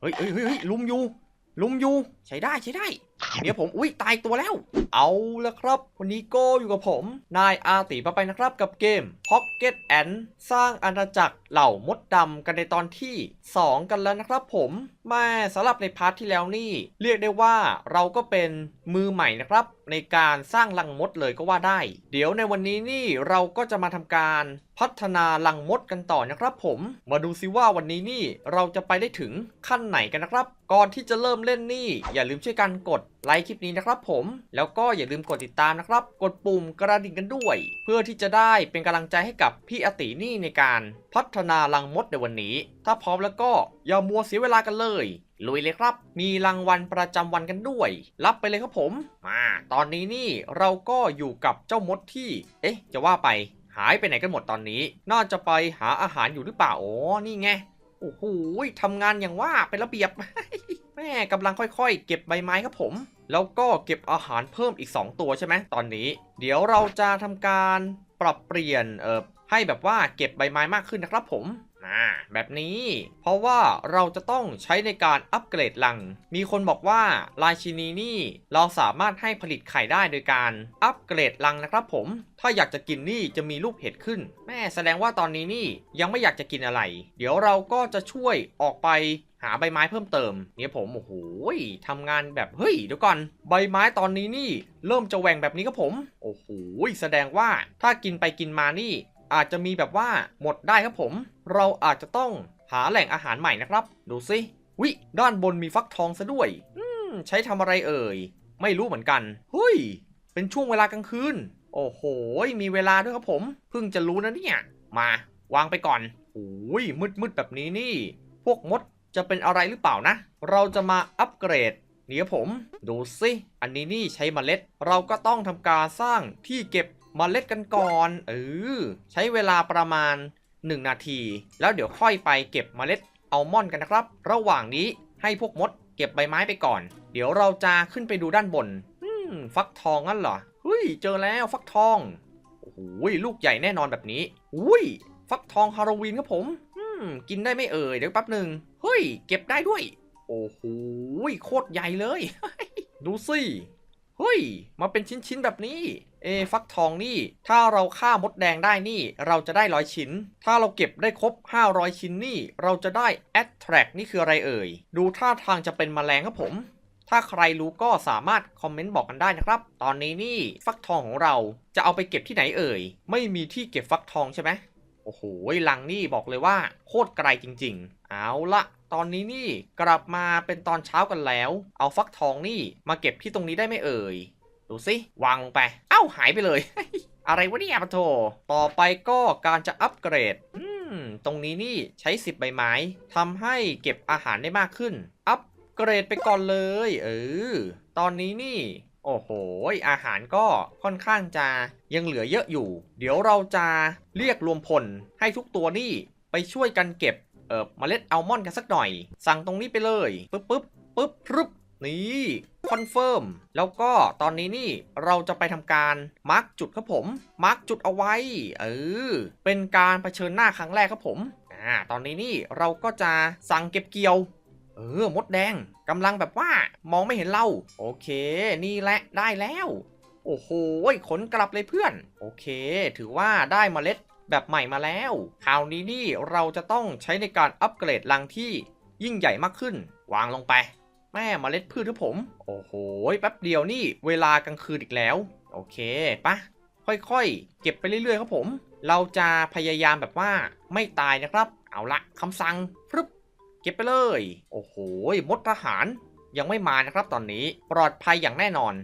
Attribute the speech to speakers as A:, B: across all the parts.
A: เฮ้ยเฮ้ยเฮ้ยเฮ้ยลุมอยู่ ลุมอยู่ใช้ได้ใช้ได้เดี๋ยวผมอุ้ยตายอีกตัวแล้ว เอาละครับวันนี้ก็อยู่กับผม นายอาติปะไปนะครับกับเกม Pocket Ant สร้างอาณาจักรเหล่ามดดำกันในตอนที่ 2 กันแล้วนะครับผมแม่สำหรับในพาร์ทที่แล้วนี่ เรียกได้ว่าเราก็เป็นมือใหม่นะครับ ในการสร้างลังมดเลยก็ว่าได้ เดี๋ยวในวันนี้นี่เราก็จะมาทำการพัฒนาลังมดกันต่อนะครับผม มาดูซิว่าวันนี้นี่เราจะไปได้ถึงขั้นไหนกันนะครับ ก่อนที่จะเริ่มเล่นนี่ อย่าลืมช่วยกันกดไลค์คลิปนี้นะครับผม แล้วก็อย่าลืมกดติดตามนะครับ กดปุ่มกระดิ่งกันด้วย เพื่อที่จะได้เป็นกำลังใจให้กับพี่อตินี่ในการพัฒนาลังมดในวันนี้ ถ้าพร้อมแล้วก็อย่ามัวเสียเวลากันเลย ลุยเลยครับ มีรางวัลประจำวันกันด้วย รับไปเลยครับผม มาตอนนี้นี่เราก็อยู่กับเจ้ามดที่ เอ๊ะ จะว่าไปหายไปไหนกันหมดตอนนี้ น่าจะไปหาอาหารอยู่หรือเปล่าโอ้นี่ไง โอ้โหทำงานอย่างว่าเป็นระเบียบ แม่กำลังค่อยๆ เก็บใบไม้ครับผม แล้วก็เก็บอาหารเพิ่มอีก 2 ตัวใช่ไหมตอนนี้ เดี๋ยวเราจะทำการปรับเปลี่ยน เอ่อ ให้แบบว่าเก็บใบไม้มากขึ้นนะครับผม อ่าแบบนี้ เพราะว่าเราจะต้องใช้ในการอัปเกรดลัง มีคนบอกว่าราชินีนี่เราสามารถให้ผลิตไข่ได้โดยการอัปเกรดลังนะครับผม ถ้าอยากจะกินนี่จะมีรูปเห็ดขึ้น แม่แสดงว่าตอนนี้นี่ยังไม่อยากจะกินอะไร เดี๋ยวเราก็จะช่วยออกไปหาใบไม้เพิ่มเติม เนี่ยผมโอ้โหทำงานแบบเฮ้ยเดี๋ยวก่อนใบไม้ตอนนี้นี่ เริ่มจะแหว่งแบบนี้ครับผม โอ้โหแสดงว่าถ้ากินไปกินมานี่ อาจจะมีแบบว่าหมดได้ครับผม เราอาจจะต้องหาแหล่งอาหารใหม่นะครับ ดูสิวิด้านบนมีฟักทองซะด้วย อืม ใช้ทำอะไรเอ่ย ไม่รู้เหมือนกันเฮ้ย เป็นช่วงเวลากลางคืน โอ้โห มีเวลาด้วยครับผม เพิ่งจะรู้นะเนี่ย มาวางไปก่อนโอ้ยมืดๆแบบนี้นี่ พวกมดจะเป็นอะไรหรือเปล่านะ เราจะมาอัปเกรดเดี๋ยผม ดูสิ อันนี้นี่ใช้เมล็ด เราก็ต้องทำการสร้างที่เก็บ เมล็ดกันก่อนเออใช้เวลาประมาณ 1 นาที แล้วเดี๋ยวค่อยไปเก็บเมล็ดอัลมอนด์กันนะครับ ระหว่างนี้ให้พวกมดเก็บใบไม้ไปก่อน เดี๋ยวเราจะขึ้นไปดูด้านบนอืมฟักทองงั้นเหรอเฮ้ยเจอแล้วฟักทองโอ้โหลูกใหญ่แน่นอนแบบนี้อุ้ยฟักทองฮาโลวีนครับผม อืม กินได้ไม่เอ่ย เดี๋ยวแป๊บหนึ่งเฮ้ย เก็บได้ด้วย โอ้โหโคตรใหญ่เลย ดูสิ เฮ้ย มาเป็นชิ้นๆแบบนี้ เอฟักทองนี่ ถ้าเราฆ่ามดแดงได้นี่ เราจะได้ร้อยชิ้น ถ้าเราเก็บได้ครบ 500 ชิ้นนี่ เราจะได้ attract นี่คืออะไรเอ่ย ดูท่าทางจะเป็นแมลงครับผม ถ้าใครรู้ก็สามารถคอมเมนต์บอกกันได้นะครับ ตอนนี้นี่ฟักทองของเราจะเอาไปเก็บที่ไหนเอ่ย ไม่มีที่เก็บฟักทองใช่ไหมโอ้โหลังนี่บอกเลยว่าโคตรไกลจริง ๆ เอาละตอนนี้นี่กลับมาเป็นตอนเช้ากันแล้ว เอาฟักทองนี่มาเก็บที่ตรงนี้ได้ไหมเอ่ย ดูสิวางไป เอ้าหายไปเลย อะไรวะเนี่ยปะโถต่อไปก็การจะอัปเกรดอืมตรงนี้นี่ใช้ 10 ใบไม้ทำให้เก็บอาหารได้มากขึ้น อัปเกรดไปก่อนเลย เออ ตอนนี้นี่ โอ้โห อาหารก็ค่อนข้างจะยังเหลือเยอะอยู่ เดี๋ยวเราจะเรียกรวมพลให้ทุกตัวนี่ไปช่วยกันเก็บ เออเมล็ดอัลมอนด์กันสักหน่อย สั่งตรงนี้ไปเลย ปึ๊บปึ๊บปึ๊บปึ๊บ นี่คอนเฟิร์มแล้วก็ตอนนี้นี่เราจะไปทำการมาร์กจุดครับผมมาร์กจุดเอาไว้เออเป็นการเผชิญหน้าครั้งแรกครับผมอ่าตอนนี้นี่เราก็จะสั่งเก็บเกี่ยวเออมดแดงกำลังแบบว่ามองไม่เห็นเรา โอเค นี่แหละได้แล้ว โอ้โหขนกลับเลยเพื่อน โอเค ถือว่าได้เมล็ดแบบใหม่มาแล้วคราวนี้นี่เราจะต้องใช้ในการอัปเกรดรังที่ยิ่งใหญ่มากขึ้น วางลงไป แม่เมล็ดพืชครับผม โอ้โหแป๊บเดียวนี่เวลากลางคืนอีกแล้ว โอเคปะค่อยๆ เก็บไปเรื่อยๆครับผม เราจะพยายามแบบว่าไม่ตายนะครับ เอาละคำสั่งฟรึบเก็บไปเลย โอ้โหมดทหารยังไม่มานะครับตอนนี้ปลอดภัยอย่างแน่นอน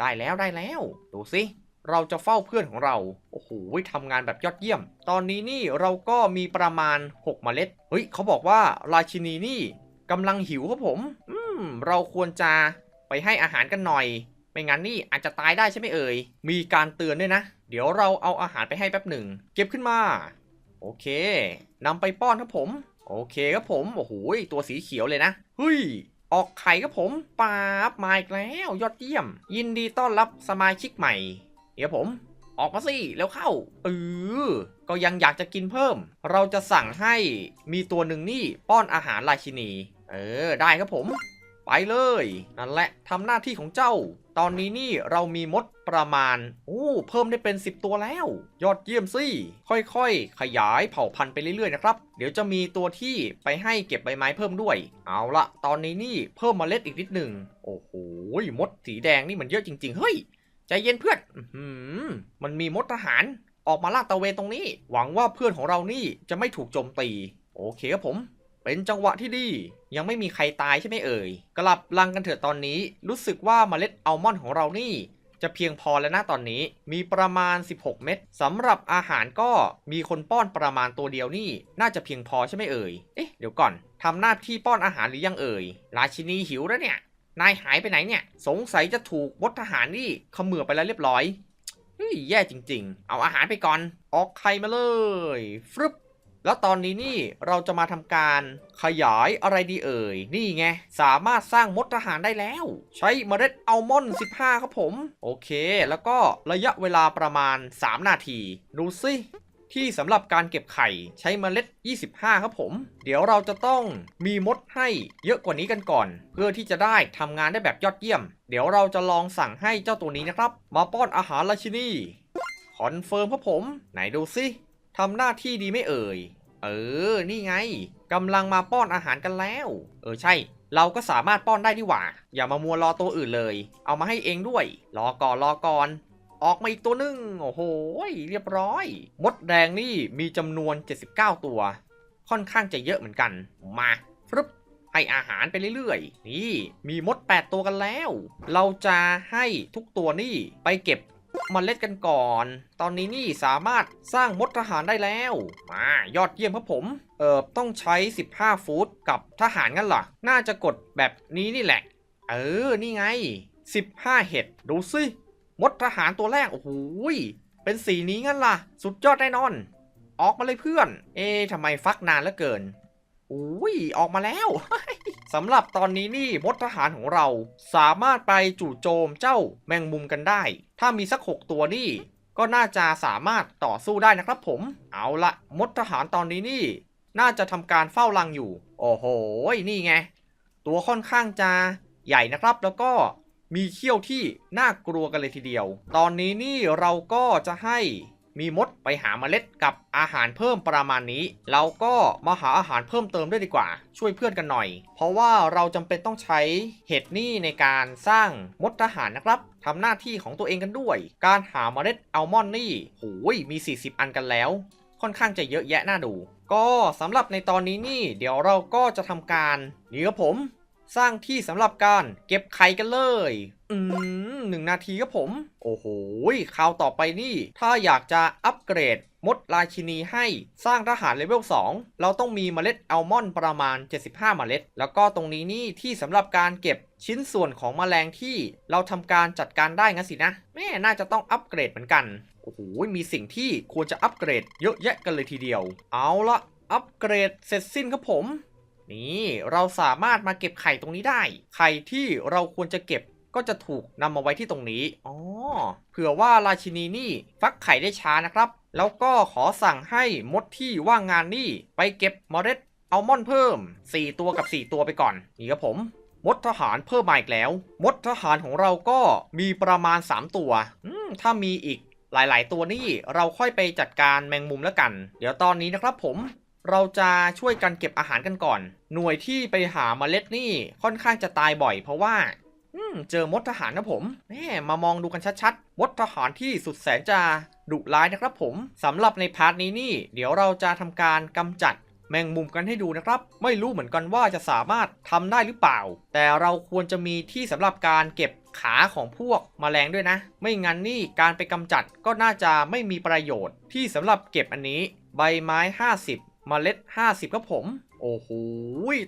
A: ได้แล้วได้แล้ว ดูสิเราจะเฝ้าเพื่อนของเรา โอ้โหทำงานแบบยอดเยี่ยม ตอนนี้นี่เราก็มีประมาณ 6 เมล็ด เฮ้ย เขาบอกว่าราชินีนี่กำลังหิวครับผม อื มเราควรจะไปให้อาหารกันหน่อย ไม่งั้นนี่อาจจะตายได้ใช่ไหมเอ่ย มีการเตือนด้วยนะ เดี๋ยวเราเอาอาหารไปให้แป๊บหนึ่ง เก็บขึ้นมา โอเคนำไปป้อนครับผม โอเคครับผม โอ้โหตัวสีเขียวเลยนะ เฮ้ย ออกไข่ครับผมปาบมาอีกแล้วยอดเยี่ยม ยินดีต้อนรับสมาชิกใหม่ เดี๋ยวผมออกมาสิแล้วเข้าเออก็ยังอยากจะกินเพิ่ม เราจะสั่งให้มีตัวหนึ่งนี่ป้อนอาหารราชินี เออ ได้ครับผม ไปเลย นั่นแหละทำหน้าที่ของเจ้า ตอนนี้นี่เรามีมดประมาณโอ้เพิ่มได้เป็น 10 ตัวแล้ว ยอดเยี่ยมสิค่อยๆ ขยายเผ่าพันธุ์ไปเรื่อยๆนะครับ เดี๋ยวจะมีตัวที่ไปให้เก็บใบไม้เพิ่มด้วย เอาละตอนนี้นี่เพิ่มเมล็ดอีกนิดหนึ่งโอ้โหมดสีแดงนี่มันเยอะจริง ๆ เฮ้ยใจเย็นเพื่อนอมันมีมดทหารออกมาลาดตะเวนตรงนี้ หวังว่าเพื่อนของเรานี่จะไม่ถูกโจมตี โอเคครับผม เป็นจังหวะที่ดี ยังไม่มีใครตายใช่ไหมเอ่ย กลับลังกันเถอะตอนนี้ รู้สึกว่าเมล็ดอัลมอนด์ของเรานี่ จะเพียงพอแล้วนะตอนนี้ มีประมาณ 16 เม็ดสำหรับอาหารก็มีคนป้อนประมาณตัวเดียวนี่ น่าจะเพียงพอใช่ไหมเอ่ย เอ๊ะเดี๋ยวก่อนทำหน้าที่ป้อนอาหารหรือยังเอ่ย ราชินีหิวแล้วเนี่ย นายหายไปไหนเนี่ย สงสัยจะถูกมดทหารนี่เขมือไปแล้วเรียบร้อยเฮ้ยแย่จริง ๆ เอาอาหารไปก่อน ออกไข่มาเลย ฟรึบ แล้วตอนนี้นี่เราจะมาทำการขยายอะไรดีเอ่ย นี่ไง สามารถสร้างมดทหารได้แล้ว ใช้เมล็ดอัลมอนด์15 ครับผม โอเค แล้วก็ระยะเวลาประมาณ 3 นาที ดูสิที่สำหรับการเก็บไข่ใช้เมล็ด 25 ครับผม เดี๋ยวเราจะต้องมีมดให้เยอะกว่านี้กันก่อน เพื่อที่จะได้ทำงานได้แบบยอดเยี่ยม เดี๋ยวเราจะลองสั่งให้เจ้าตัวนี้นะครับ มาป้อนอาหารราชินีคอนเฟิร์มครับผม ไหนดูสิ ทำหน้าที่ดีไม่เอ่ย เออ นี่ไงกำลังมาป้อนอาหารกันแล้ว เออใช่ เราก็สามารถป้อนได้ดีหว่า อย่ามามัวรอตัวอื่นเลย เอามาให้เองด้วย รอก่อนรอก่อน ออกมาอีกตัวหนึ่งโอ้โห เรียบร้อย มดแดงนี่มีจำนวน 79 ตัว ค่อนข้างจะเยอะเหมือนกัน มาฟรึบให้อาหารไปเรื่อยๆ นี่ มีมด 8 ตัวกันแล้ว เราจะให้ทุกตัวนี่ไปเก็บ เมล็ดกันก่อน ตอนนี้นี่สามารถสร้างมดทหารได้แล้ว มายอดเยี่ยมครับผม เอ่อ ต้องใช้ 15 ฟุตกับทหารงั้นเหรอ น่าจะกดแบบนี้นี่แหละ เออ นี่ไง 15 เห็ด ดูสิ มดทหารตัวแรก โอ้โห เป็นสีนี้งั้นล่ะ สุดยอดแน่นอน ออกมาเลยเพื่อน เอ๊ะทำไมฟักนานเหลือเกินอุ้ย ออกมาแล้ว สำหรับตอนนี้นี่มดทหารของเราสามารถไปจู่โจมเจ้าแมงมุมกันได้ ถ้ามีสัก6ตัวนี่ก็น่าจะสามารถต่อสู้ได้นะครับผม เอาละมดทหารตอนนี้นี่ น่าจะทำการเฝ้ารังอยู่ โอ้โห นี่ไง ตัวค่อนข้างจะใหญ่นะครับ แล้วก็มีเขี้ยวที่น่ากลัวกันเลยทีเดียว ตอนนี้นี่เราก็จะให้ มีมดไปหาเมล็ดกับอาหารเพิ่มประมาณนี้ เราก็มาหาอาหารเพิ่มเติมด้วยดีกว่า ช่วยเพื่อนกันหน่อย เพราะว่าเราจำเป็นต้องใช้เห็ดนี่ในการสร้างมดทหารนะครับทำหน้าที่ของตัวเองกันด้วย การหาเมล็ดอัลมอนด์นี่โหยมี 40 อันกันแล้ว ค่อนข้างจะเยอะแยะน่าดู ก็สำหรับในตอนนี้นี่ เดี๋ยวเราก็จะทำการนี่ครับผม สร้างที่สำหรับการเก็บไข่กันเลย อืมหนึ่งนาทีครับผม โอ้โหคราวต่อไปนี่ ถ้าอยากจะอัปเกรดมดราชินีให้สร้างทหารเลเวล 2 เราต้องมีเมล็ดอัลมอนด์ประมาณ 75 เมล็ด แล้วก็ตรงนี้นี่ที่สำหรับการเก็บชิ้นส่วนของแมลงที่เราทำการจัดการได้งั้นสินะแม่น่าจะต้องอัปเกรดเหมือนกัน โอ้โห มีสิ่งที่ควรจะอัปเกรดเยอะแยะกันเลยทีเดียว เอาละอัปเกรดเสร็จสิ้นครับผม นี่เราสามารถมาเก็บไข่ตรงนี้ได้ ไข่ที่เราควรจะเก็บก็จะถูกนำมาไว้ที่ตรงนี้ อ๋อ เผื่อว่าราชินีนี่ฟักไข่ได้ช้านะครับ แล้วก็ขอสั่งให้มดที่ว่างงานนี่ไปเก็บเมล็ดอัลมอนด์เพิ่ม 4 ตัวกับ 4 ตัวไปก่อน นี่ครับผม มดทหารเพิ่มมาอีกแล้ว มดทหารของเราก็มีประมาณ 3 ตัว อืม ถ้ามีอีกหลาย ๆ ตัวนี่เราค่อยไปจัดการแมงมุมแล้วกัน เดี๋ยวตอนนี้นะครับผม เราจะช่วยกันเก็บอาหารกันก่อน หน่วยที่ไปหาเมล็ดนี่ค่อนข้างจะตายบ่อย เพราะว่าอืมเจอมดทหารนะผมแม่มามองดูกันชัดๆ มดทหารที่สุดแสนจะดุร้ายนะครับผมสำหรับในพาร์ทนี้นี่ เดี๋ยวเราจะทำการกำจัดแมงมุมกันให้ดูนะครับ ไม่รู้เหมือนกันว่าจะสามารถทำได้หรือเปล่า แต่เราควรจะมีที่สำหรับการเก็บขาของพวกแมลงด้วยนะ ไม่งั้นนี่การไปกำจัดก็น่าจะไม่มีประโยชน์ที่สำหรับเก็บอันนี้ ใบไม้ 50 เมล็ด 50 ครับผม โอ้โห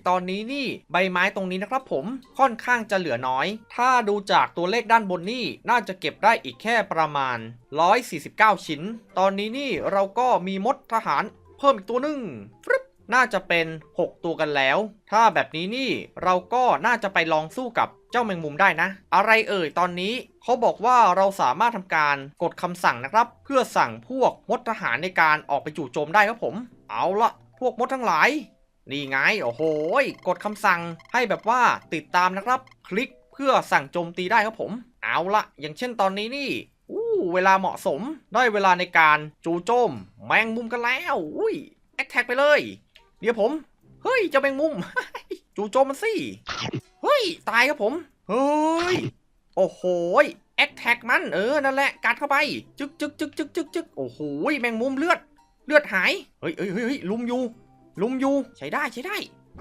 A: ตอนนี้นี่ใบไม้ตรงนี้นะครับผมค่อนข้างจะเหลือน้อย ถ้าดูจากตัวเลขด้านบนนี่น่าจะเก็บได้อีกแค่ประมาณ 149 ชิ้น ตอนนี้นี่เราก็มีมดทหารเพิ่มอีกตัวหนึ่งฟรึบน่าจะเป็น 6 ตัวกันแล้ว ถ้าแบบนี้นี่เราก็น่าจะไปลองสู้กับเจ้าแมงมุมได้นะ อะไรเอ่ยตอนนี้เขาบอกว่าเราสามารถทำการกดคำสั่งนะครับ เพื่อสั่งพวกมดทหารในการออกไปจู่โจมได้ครับผม เอาละพวกมดทั้งหลาย นี่ไง โอ้โหกดคำสั่งให้แบบว่าติดตามนะครับ คลิกเพื่อสั่งโจมตีได้ครับผม เอาละอย่างเช่นตอนนี้นี่อู้เวลาเหมาะสมได้เวลาในการจูโจม แมงมุมกันแล้ว อุ้ยแอคแท็กไปเลย เดี๋ยวผม เฮ้ยเจ้าแมงมุม จูโจมมันสิ เฮ้ย ตายครับผม เฮ้ย โอ้โหแอคแท็กมัน เออ นั่นแหละ กัดเข้าไป จึกจึกจึกจึกจึกจึกโอ้โห แมงมุมเลือด เลือดหายเฮ้ยเฮ้ยเฮ้ยเฮ้ยลุมอยู่ ลุมอยู่ ใช้ได้ใช้ได้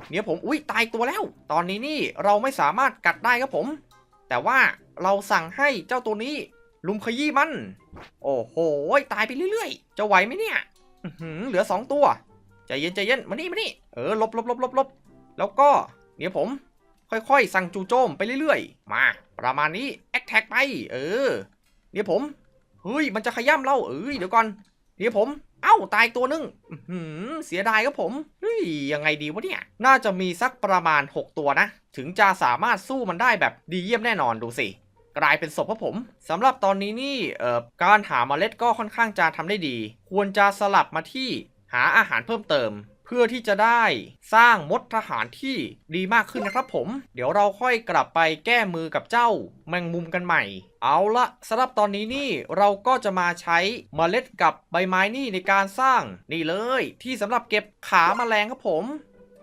A: เดี๋ยวผม อุ้ยตายตัวแล้ว ตอนนี้นี่เราไม่สามารถกัดได้ครับผม แต่ว่าเราสั่งให้เจ้าตัวนี้ ลุมขยี้มัน โอ้โห ตายไปเรื่อยๆ จะไหวไหมเนี่ยอื้อหือเหลือสองตัว ใจเย็นใจเย็น มานี่มานี่ เออหลบหลบหลบหลบหลบแล้วก็เดี๋ยวผม ค่อยๆ สั่งจูโจมไปเรื่อยๆ มา ประมาณนี้ แอคแท็กไป เออเดี๋ยวผม เฮ้ย มันจะขย้ำเรา เอ้ย เดี๋ยวก่อนเดี๋ยวผม เอ้าตายตัวหนึงหือเสียดายครับผมเฮ้ยยังไงดีวะเนี่ย น่าจะมีสักประมาณ 6 ตัวนะ ถึงจะสามารถสู้มันได้แบบดีเยี่ยมแน่นอนดูสิกลายเป็นศพครับผมสำหรับตอนนี้นี่เอ่อการหาเมล็ดก็ค่อนข้างจะทำได้ดี ควรจะสลับมาที่หาอาหารเพิ่มเติม เพื่อที่จะได้สร้างมดทหารที่ดีมากขึ้นนะครับผม เดี๋ยวเราค่อยกลับไปแก้มือกับเจ้าแมงมุมกันใหม่ เอาละสำหรับตอนนี้นี่เราก็จะมาใช้เมล็ดกับใบไม้นี่ในการสร้างนี่เลย ที่สำหรับเก็บขาแมลงครับผม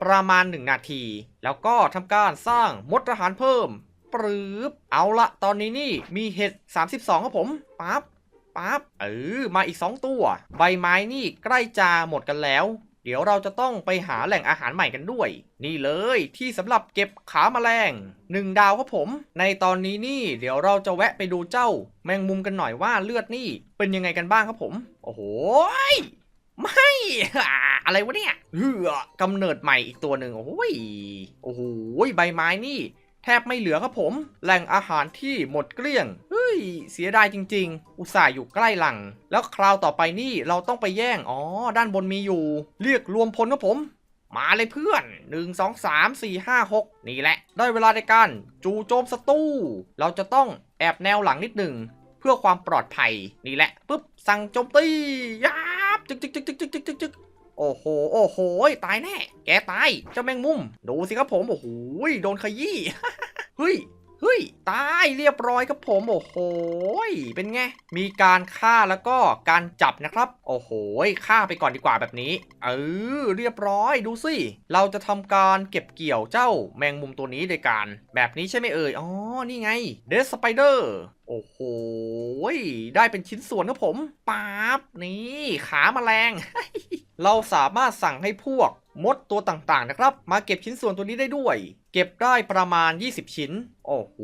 A: ประมาณ 1 นาที แล้วก็ทำการสร้างมดทหารเพิ่มปรืบเอาละตอนนี้นี่มีเห็ด 32 ครับผมปั๊บปั๊บเออมาอีก 2 ตัว ใบไม้นี่ใกล้จะหมดกันแล้ว เดี๋ยวเราจะต้องไปหาแหล่งอาหารใหม่กันด้วย นี่เลยที่สำหรับเก็บขาแมลง1ดาวครับผม ในตอนนี้นี่ เดี๋ยวเราจะแวะไปดูเจ้า แมงมุมกันหน่อยว่าเลือดนี่ เป็นยังไงกันบ้างครับผม โอ้โหไม่อะไรวะเนี่ยเฮือกำเนิดใหม่อีกตัวหนึ่งโอ้ยโอ้โหใบไม้นี่ แทบไม่เหลือครับผม แหล่งอาหารที่หมดเกลี้ยง เฮ้ย เสียดายจริง ๆ อุตส่าห์อยู่ใกล้หลัง แล้วคราวต่อไปนี่เราต้องไปแย่ง อ๋อ ด้านบนมีอยู่ เรียกรวมพลครับผม มาเลยเพื่อน 1 2 3 4 5 6 นี่แหละ ได้เวลาในการจู่โจมศัตรู เราจะต้องแอบแนวหลังนิดหนึ่งเพื่อความปลอดภัย นี่แหละ ปุ๊บ สั่งโจมตียับจึกจึกจึกจึกจึกจึก โอ้โห โอ้โห ตายแน่ แกตาย เจ้าแมงมุม ดูสิครับผม โอ้โห โดนขยี้ เฮ้ย เฮ้ย ตายเรียบร้อยครับผม โอ้โห เป็นไง มีการฆ่าแล้วก็การจับนะครับ โอ้โห ฆ่าไปก่อนดีกว่าแบบนี้ เออ เรียบร้อย ดูสิ เราจะทำการเก็บเกี่ยวเจ้าแมงมุมตัวนี้โดยการ แบบนี้ใช่ไหมเอ่ย อ๋อ นี่ไง เดสสไปเดอร์โอ้โห ได้เป็นชิ้นส่วนครับผม ป๊าบ นี่ ขาแมลง เราสามารถสั่งให้พวกมดตัวต่างๆนะครับ มาเก็บชิ้นส่วนตัวนี้ได้ด้วย เก็บได้ประมาณ 20 ชิ้น โอ้โห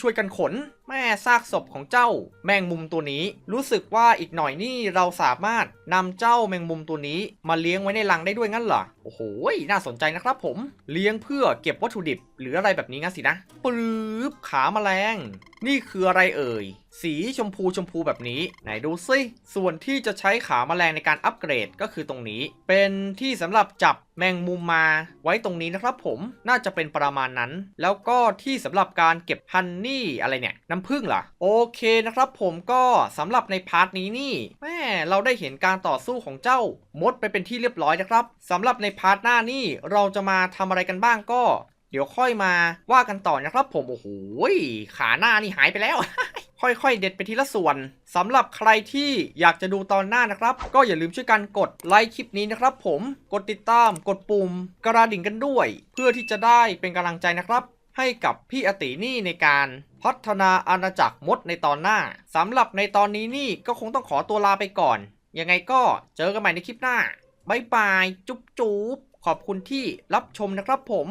A: ช่วยกันขน แม่ซากศพของเจ้า แมงมุมตัวนี้ รู้สึกว่าอีกหน่อยนี่เราสามารถนำเจ้าแมงมุมตัวนี้ มาเลี้ยงไว้ในรังได้ด้วยงั้นเหรอ โอ้โหน่าสนใจนะครับผม เลี้ยงเพื่อเก็บวัตถุดิบ หรืออะไรแบบนี้งั้นสินะปื๊บขาแมลง นี่คืออะไรเอ่ย สีชมพูชมพูแบบนี้ ไหนดูซิ ส่วนที่จะใช้ขาแมลงในการอัปเกรดก็คือตรงนี้ เป็นที่สำหรับจับแมงมุมมาไว้ตรงนี้นะครับผมน่าจะเป็นประมาณนั้น แล้วก็ที่สำหรับการเก็บฮันนี่อะไรเนี่ย น้ำผึ้งล่ะ โอเคนะครับผมก็สำหรับในพาร์ทนี้นี่แม่เราได้เห็นการต่อสู้ของเจ้ามดไปเป็นที่เรียบร้อยนะครับสำหรับในพาร์ทหน้านี่เราจะมาทำอะไรกันบ้างก็ เดี๋ยวค่อยมาว่ากันต่อนะครับผม โอ้โหขาหน้านี่หายไปแล้ว ค่อยๆ เด็ดไปทีละส่วนสำหรับใครที่อยากจะดูตอนหน้านะครับ ก็อย่าลืมช่วยกันกดไลค์คลิปนี้นะครับผมกดติดตามกดปุ่มกระดิ่งกันด้วย เพื่อที่จะได้เป็นกำลังใจนะครับให้กับพี่อตินี่ในการพัฒนาอาณาจักรมดในตอนหน้าสำหรับในตอนนี้นี่ก็คงต้องขอตัวลาไปก่อน ยังไงก็เจอกันใหม่ในคลิปหน้าบายบาย จุ๊บจุ๊บขอบคุณที่รับชมนะครับผม